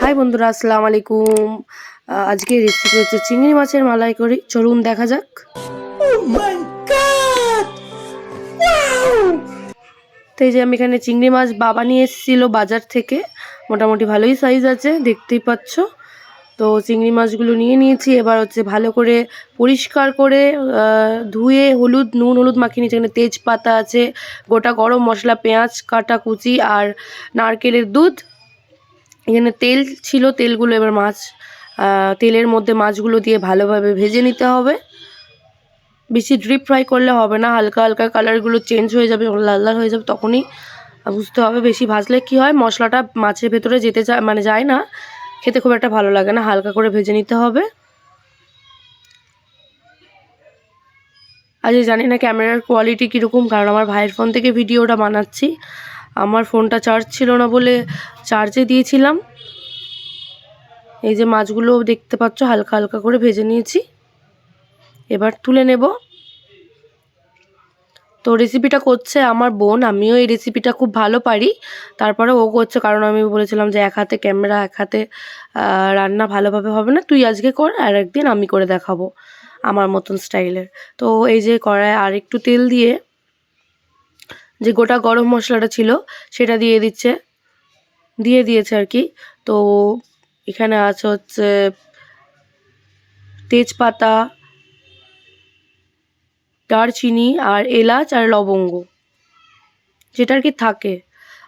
High বন্ধুরা আসসালামু আলাইকুম। আজকে রেসিপি হচ্ছে চিংড়ি মাছের মালাই করি। চলুন দেখা যাক। তো এই যে আমি এখানে চিংড়ি মাছ বাবা নিয়ে এসেছিল বাজার থেকে। মোটামুটি ভালোই সাইজ আছে দেখতেই পাচ্ছ। তো চিংড়ি মাছগুলো নিয়ে নিয়েছি। এবার হচ্ছে ভালো করে পরিষ্কার করে ধুয়ে হলুদ নুন হলুদ মাখিয়ে নিয়েছি। এখানে তেজপাতা আছে গোটা গরম মশলা পেঁয়াজ কাটা কুচি আর নারকেলের দুধ। এখানে তেল ছিল, তেলগুলো এবার মাছ তেলের মধ্যে মাছগুলো দিয়ে ভালোভাবে ভেজে নিতে হবে। বেশি ড্রিপ ফ্রাই করলে হবে না, হালকা হালকা কালারগুলো চেঞ্জ হয়ে যাবে লাল লাল হয়ে যাবে তখনই বুঝতে হবে বেশি ভাজলে কি হয়, মশলাটা মাছের ভেতরে যেতে চায় মানে যায় না, খেতে খুব একটা ভালো লাগে না, হালকা করে ভেজে নিতে হবে। আজ জানি না ক্যামেরার কোয়ালিটি কীরকম, কারণ আমার ভাইয়ের ফোন থেকে ভিডিওটা বানাচ্ছি। আমার ফোনটা চার্জ ছিল না বলে চার্জে দিয়েছিলাম। এই যে মাছগুলো দেখতে পাচ্ছ, হালকা হালকা করে ভেজে নিয়েছি। এবার তুলে নেব। তো রেসিপিটা করছে আমার বোন, আমিও এই রেসিপিটা খুব ভালো পারি। তারপরে ও করছে, কারণ আমি বলেছিলাম যে এক হাতে ক্যামেরা এক হাতে রান্না ভালোভাবে হবে না। তুই আজকে কর, আর একদিন আমি করে দেখাবো আমার মতন স্টাইলের তো এই যে কড়ায় আর একটু তেল দিয়ে যে গোটা গরম মশলাটা ছিল, সেটা দিয়ে দিচ্ছে। দিয়ে দিয়েছে আর কি। তো এখানে আছে হচ্ছে তেজপাতা, দারচিনি আর এলাচ আর লবঙ্গ যেটা আর কি থাকে,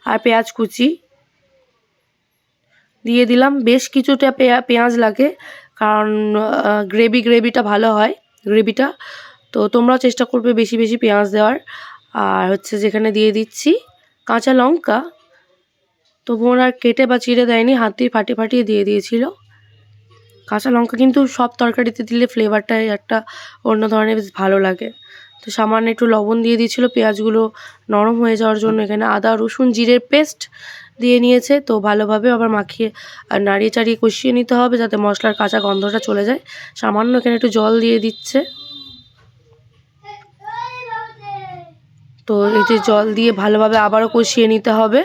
আর পেঁয়াজ কুচি। দিয়ে দিলাম। বেশ কিছুটা পেঁয়া- পেঁয়াজ লাগে, কারণ গ্রেভি, গ্রেভিটা ভালো হয়, গ্রেভিটা। তো তোমরাও চেষ্টা করবে বেশি বেশি পেঁয়াজ দেওয়ার। আর হচ্ছে যেখানে দিয়ে দিচ্ছি কাঁচা লঙ্কা। তো বোন আর কেটে বা চিড়ে দেয়নি, হাত ফাটিয়ে ফাটিয়ে দিয়ে দিয়েছিল। কাঁচা লঙ্কা কিন্তু সব তরকারিতে দিলে ফ্লেভারটাই একটা অন্য ধরনের বেশ ভালো লাগে। তো সামান্য একটু লবণ দিয়ে দিয়েছিল, পেঁয়াজগুলো নরম হয়ে যাওয়ার জন্য এখানে আদা, রসুন, জিরের পেস্ট দিয়ে নিয়েছে। তো ভালোভাবে আবার মাখিয়ে আর নাড়িয়ে চাড়িয়ে কষিয়ে নিতে হবে যাতে মশলার কাঁচা গন্ধটা চলে যায়। সামান্য এখানে একটু জল দিয়ে দিচ্ছে। তো এই যে জল দিয়ে ভালোভাবে আবারও কষিয়ে নিতে হবে।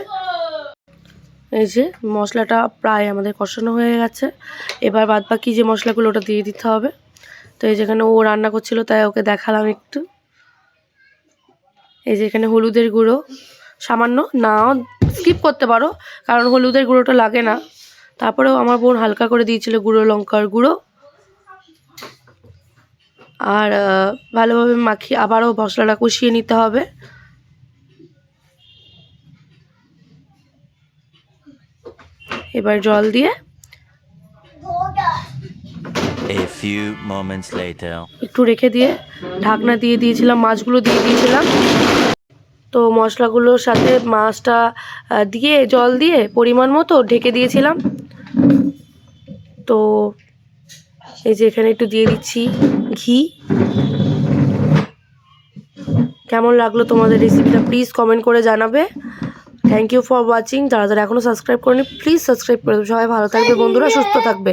এই যে মশলাটা প্রায় আমাদের কষানো হয়ে গেছে। এবার বাদ বাকি যে মশলাগুলো ওটা দিয়ে দিতে হবে। তো এই যেখানে ও রান্না করছিল তাই ওকে দেখালাম একটু। এই যে এখানে হলুদের গুঁড়ো। সামান্য নাও স্কিপ করতে পারো, কারণ হলুদের গুঁড়োটা লাগে না। তারপরেও আমার বোন হালকা করে দিয়েছিল গুঁড়ো লঙ্কার গুঁড়ো। আর ভালোভাবে মাখিয়ে আবারও মশলাটা কষিয়ে নিতে হবে। এবার জল দিয়ে. একটু রেখে দিয়ে ঢাকনা দিয়ে দিয়েছিলাম মাছগুলো দিয়ে দিয়েছিলাম। তো মশলাগুলোর সাথে মাছটা দিয়ে জল দিয়ে পরিমাণ মতো ঢেকে দিয়েছিলাম। তো এই যে এখানে একটু দিয়ে দিচ্ছি ঘি। কেমন লাগল তোমাদের রেসিপিটা প্লিজ কমেন্ট করে জানাবে। থ্যাংক ইউ ফর ওয়াচিং যারা যারা এখনও সাবস্ক্রাইব করেনি প্লিজ সাবস্ক্রাইব করে দেবে। সবাই ভালো থাকবে বন্ধুরা সুস্থ থাকবে।